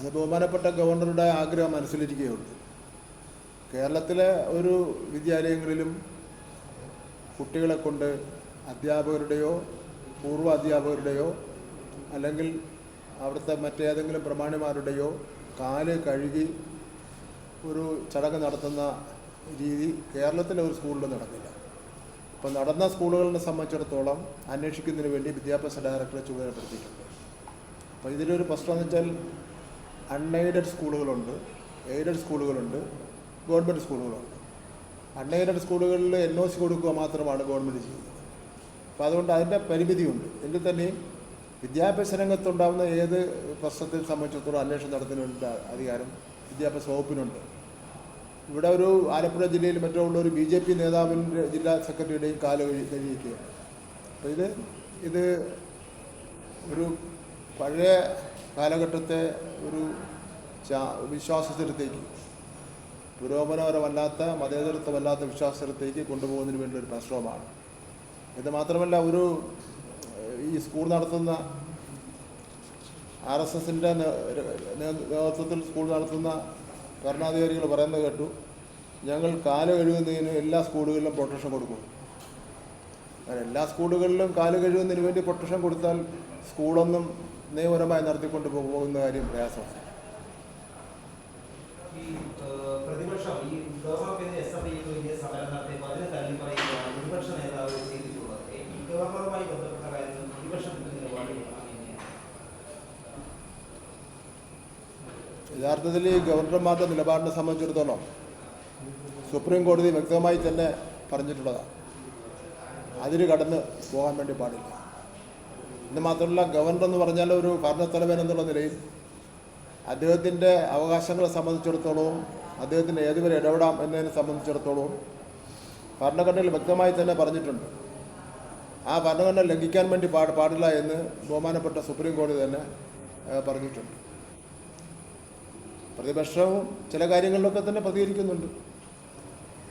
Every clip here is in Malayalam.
അത് ബഹുമാനപ്പെട്ട ഗവർണറുടെ ആഗ്രഹം മനസ്സിലിരിക്കുകയുള്ളൂ കേരളത്തിലെ ഒരു വിദ്യാലയങ്ങളിലും കുട്ടികളെ കൊണ്ട് അധ്യാപകരുടെയോ പൂർവ അധ്യാപകരുടെയോ അല്ലെങ്കിൽ അവിടുത്തെ മറ്റേതെങ്കിലും പ്രമാണിമാരുടെയോ കാൽ കഴുകി ഒരു ചടങ്ങ് നടത്തുന്ന രീതി കേരളത്തിലെ ഒരു സ്കൂളിൽ നടക്കില്ല ഇപ്പോൾ നടന്ന സ്കൂളുകളെ സംബന്ധിച്ചിടത്തോളം അന്വേഷിക്കുന്നതിന് വേണ്ടി വിദ്യാഭ്യാസ ഡയറക്ടറെ ചുമതലപ്പെടുത്തിയിട്ടുണ്ട്. അപ്പോൾ ഇതിലൊരു പ്രശ്നം എന്ന് വെച്ചാൽ അൺഎയ്ഡഡ് സ്കൂളുകളുണ്ട് എയ്ഡഡ് സ്കൂളുകളുണ്ട് ഗവൺമെന്റ് സ്കൂളുകളുണ്ട്. അൺഎയ്ഡഡ് സ്കൂളുകളിൽ എൻ ഒ സി കൊടുക്കുക മാത്രമാണ് ഗവൺമെന്റ് ചെയ്യുന്നത്. അപ്പോൾ അതുകൊണ്ട് അതിന്റെ പരിമിതിയുണ്ട്. എങ്കിൽ തന്നെയും വിദ്യാഭ്യാസ രംഗത്തുണ്ടാകുന്ന ഏത് പ്രശ്നത്തെ സംബന്ധിച്ചിടത്തോളം അന്വേഷണം നടത്തുന്നതിനുള്ള അധികാരം വിദ്യാഭ്യാസ വകുപ്പിനുണ്ട്. ഇവിടെ ഒരു ആലപ്പുഴ ജില്ലയിൽ മറ്റോ ഉള്ള ഒരു ബി ജെ പി നേതാവിന്റെ ജില്ലാ സെക്രട്ടറിയുടെയും കാൽ കഴി കഴിയിക്കുകയാണ് അപ്പോൾ ഇത് ഇത് ഒരു പഴയ കാലഘട്ടത്തെ ഒരു വിശ്വാസത്തിലത്തേക്ക്. പുരോഗമനപരമല്ലാത്ത മതേതരത്വമല്ലാത്ത വിശ്വാസത്തിലത്തേക്ക് കൊണ്ടുപോകുന്നതിന് വേണ്ടി ഒരു പരിശ്രമമാണ്. ഇത് മാത്രമല്ല ഒരു ഈ സ്കൂൾ നടത്തുന്ന ആർ എസ് എസിന്റെ നേതൃത്വത്തിൽ സ്കൂൾ നടത്തുന്ന ഭരണാധികാരികൾ പറയുന്നത് കേട്ടു ഞങ്ങൾ കാൽ കഴുകുന്നതിന് എല്ലാ സ്കൂളുകളിലും പ്രൊട്ടക്ഷൻ കൊടുക്കും. എല്ലാ സ്കൂളുകളിലും കാൽ കഴുകുന്നതിന് വേണ്ടി പ്രൊട്ടക്ഷൻ കൊടുത്താൽ സ്കൂളൊന്നും നിയമപരമായി നടത്തിക്കൊണ്ട് പോകുന്ന കാര്യം പ്രയാസമാണ്. യഥാർത്ഥത്തിൽ ഈ ഗവർണർമാരുടെ നിലപാടിനെ സംബന്ധിച്ചിടത്തോളം സുപ്രീം കോടതി വ്യക്തമായി തന്നെ പറഞ്ഞിട്ടുള്ളതാണ്. അതിന് കടന്ന് പോകാൻ വേണ്ടി പാടില്ല. ഇത് മാത്രമല്ല ഗവർണർ എന്ന് പറഞ്ഞാൽ ഒരു ഭരണത്തലവൻ എന്നുള്ള നിലയിൽ അദ്ദേഹത്തിന്റെ അവകാശങ്ങളെ സംബന്ധിച്ചിടത്തോളവും അദ്ദേഹത്തിന് ഏതുവരെ ഇടപെടാം എന്നതിനെ സംബന്ധിച്ചിടത്തോളവും ഭരണഘടനയിൽ വ്യക്തമായി തന്നെ പറഞ്ഞിട്ടുണ്ട്. ആ ഭരണഘടന ലംഘിക്കാൻ വേണ്ടി പാ പാടില്ല എന്ന് ബഹുമാനപ്പെട്ട സുപ്രീം കോടതി തന്നെ പറഞ്ഞിട്ടുണ്ട്. പ്രതിപക്ഷവും ചില കാര്യങ്ങളിലൊക്കെ തന്നെ പ്രതികരിക്കുന്നുണ്ട്.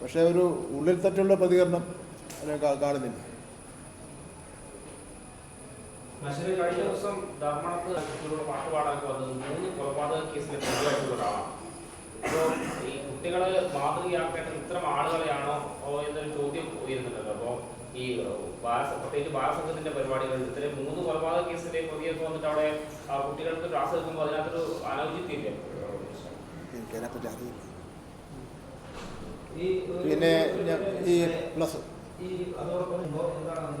പക്ഷേ ഒരു ഉള്ളിൽ തട്ടുള്ള പ്രതികരണം കാണുന്നില്ല. മനുഷ്യന് കഴിഞ്ഞ ദിവസം ധർമ്മണത്ത് കുട്ടികളുടെ പാട്ട് പാടാനൊക്കെ വന്നത് മൂന്ന് കൊലപാതക കേസിലെ പ്രതിയായിട്ടുള്ള ഒരാളാണ്. അപ്പോൾ ഈ കുട്ടികളെ മാതൃകയാക്കേണ്ട ഇത്തരം ആളുകളെയാണോ? എന്നൊരു ചോദ്യം ഉയരുന്നുണ്ടല്ലോ. അപ്പോൾ ഈ ബാല പ്രത്യേകിച്ച് ബാലസംഘത്തിന്റെ പരിപാടികളിൽ ഇത്തരം മൂന്ന് കൊലപാതക കേസിലെ പ്രതിയൊക്കെ വന്നിട്ട് അവിടെ കുട്ടികൾക്ക് ക്ലാസ് എടുക്കുമ്പോൾ അതിനകത്തൊരു അനൗചിത്യമില്ല എനിക്കതിനെപ്പറ്റി അറിയില്ല പിന്നെ ഞാൻ ഈ പ്ലസ് ഈ അതോടൊപ്പം എന്താണ്